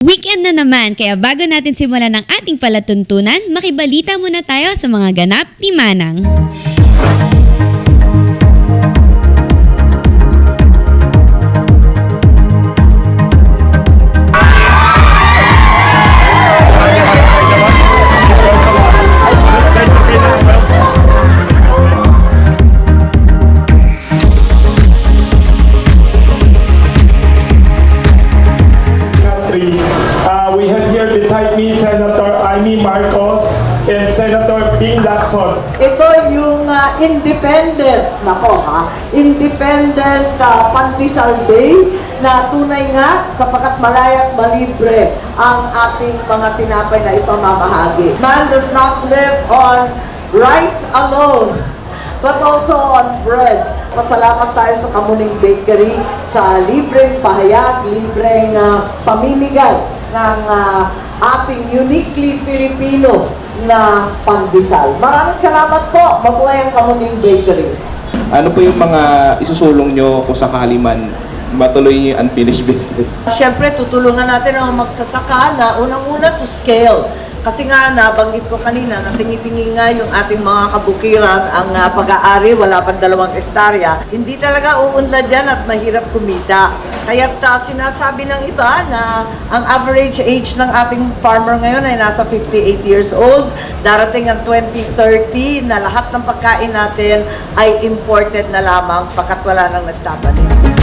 Weekend na naman, kaya bago natin simulan ang ating palatuntunan, makibalita muna tayo sa mga ganap ni Manang. Ito yung ah, independent, nako ha, independent uh, Pandesal Day na tunay nga sapagkat malaya't malibre ang ating mga tinapay na ipamamahagi. Man does not live on rice alone, but also on bread. Pasalamat tayo sa Kamuning Bakery sa libreng pahayag, libreng ah, pamimigay ng ah, ating uniquely Filipino na pandesal. Maraming salamat po. Mabuhay ang Kamuning Bakery. Ano po yung mga isusulong nyo kung sakali man matuloy niyo yung unfinished business? Siyempre, tutulungan natin ang magsasaka na unang-una to scale. Kasi nga, nabanggit ko kanina, na tingi-tingi nga yung ating mga kabukiran, ang ah, pag-aari, wala pang dalawang hektarya. Hindi talaga uunlad yan at mahirap kumita. Kaya sinasabi ng iba na ang average age ng ating farmer ngayon ay nasa 58 years old. Darating ang 2030 na lahat ng pagkain natin ay imported na lamang pagkat wala nang nagtatanim.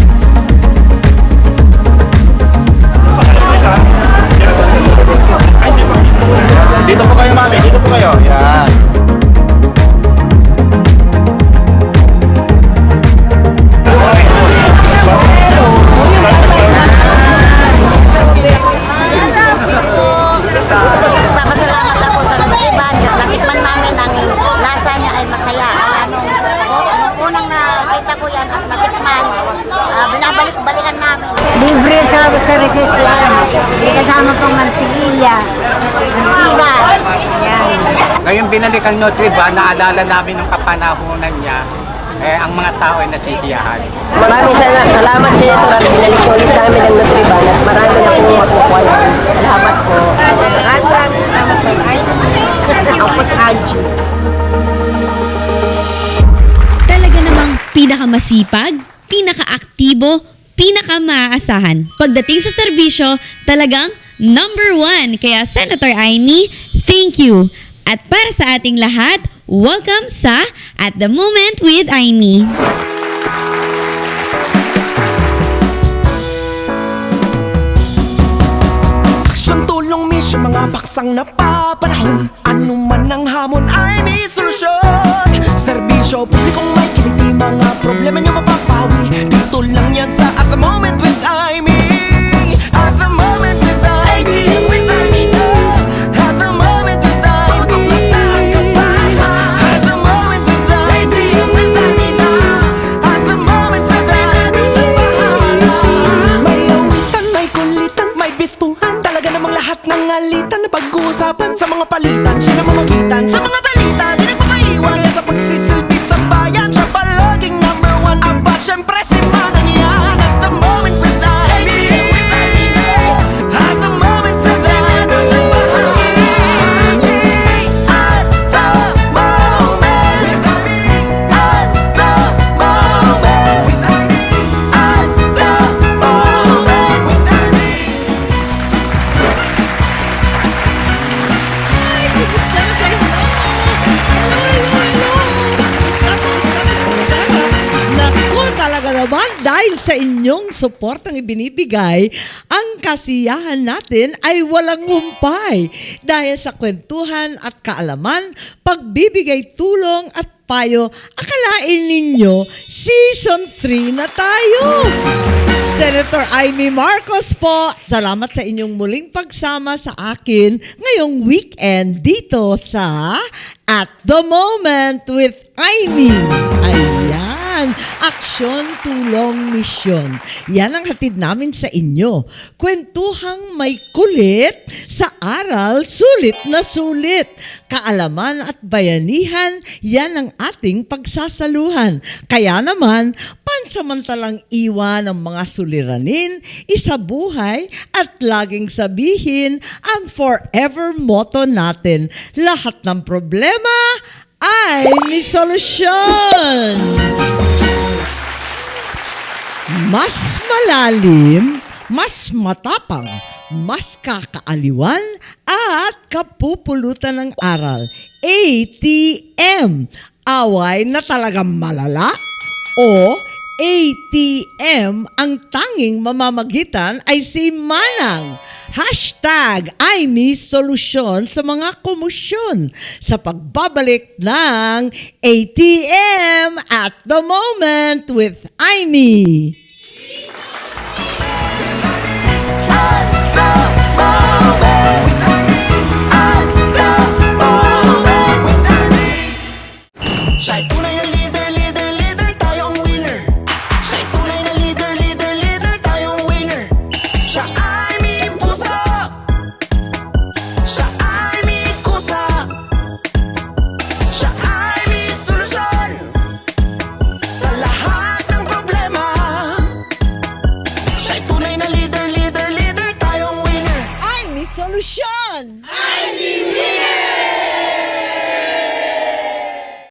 Dito po kayo, mami. Dito po kayo. Yan. Nagpapasalamat ako sa nagtiban. Natikman namin ang lasa niya ay masaya. Kaya nung, nung unang nakita ko yan at natikman, ah, binabalik-balikan namin. Libre sa services yan. May kasama pang mantikilya. Yan. Ngayon binalik ang Nutriba, naalala namin nung kapanahonan niya, eh, ang mga tao ay nasisiyahan. Maraming sana, salamat sa iyo. Maraming binalik ko ulit sa amin ng Nutriban at marami na po makukuha. Salamat po. Maraming salamat po. Ay, ako po si Angie. Talaga namang pinakamasipag, pinakaaktibo, pinakamaasahan. Pagdating sa serbisyo, talagang number one. Kaya Senator Amy, thank you. At para sa ating lahat, welcome sa At the Moment with Amy. Aksyon, tulong, misyon, mga paksang napapanahon Ano man ang hamon ay may solusyon Serbisyo, publikong may kiliti Mga problema nyo mapapawi Dito lang yan sa At The Moment with naman, dahil sa inyong support ang ibinibigay, ang kasiyahan natin ay walang humpay. Dahil sa kwentuhan at kaalaman, pagbibigay tulong at payo, akalain ninyo, season 3 na tayo! Senator Amy Marcos po, salamat sa inyong muling pagsama sa akin ngayong weekend dito sa At the Moment with Amy. Ayan, aksyon, tulong, misyon. Yan ang hatid namin sa inyo. Kwentuhang may kulit sa aral, sulit na sulit. Kaalaman at bayanihan, yan ang ating pagsasaluhan. Kaya naman, pansamantalang iwan ng mga suliranin, isabuhay at laging sabihin ang forever motto natin. Lahat ng problema ay may solusyon. Mas malalim, mas matapang, mas kakaaliwan at kapupulutan ng aral. ATM, away na talagang malala o ATM, ang tanging mamamagitan ay si Manang. Hashtag I miss sa mga komusyon sa pagbabalik ng ATM at the moment with Amy.